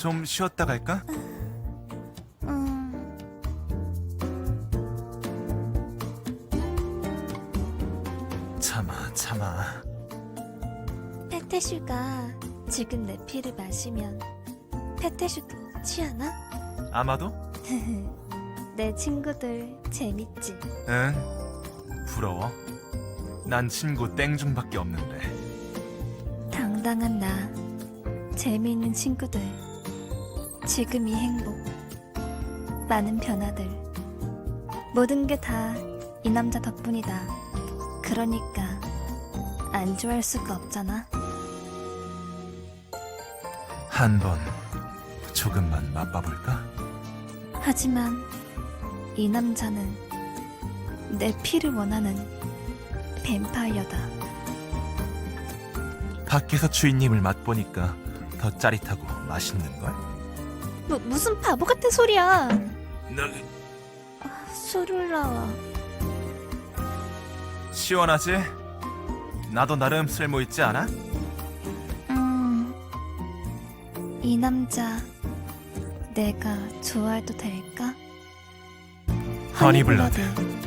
좀 쉬었다 갈까? 음, 참아, 참아. 페테슈가 지금 내 피를 마시면 페테슈도 취하나? 아마도? 내 친구들 재밌지? 응. 부러워. 난 친구 땡중밖에 없는데. 당당한 나, 재미있는 친구들, 지금 이 행복, 많은 변화들, 모든 게 다 이 남자 덕분이다. 그러니까 안 좋아할 수가 없잖아. 한 번 조금만 맛봐볼까? 하지만 이 남자는 내 피를 원하는 뱀파이어다. 밖에서 주인님을 맛보니까 더 짜릿하고 맛있는걸? 뭐, 무슨 바보 같은 소리야. 너 술을 나와. 시원하지? 나도 나름 쓸모 있지 않아? 음, 이 남자 내가 좋아해도 될까? 허니블러드. 허니블러드.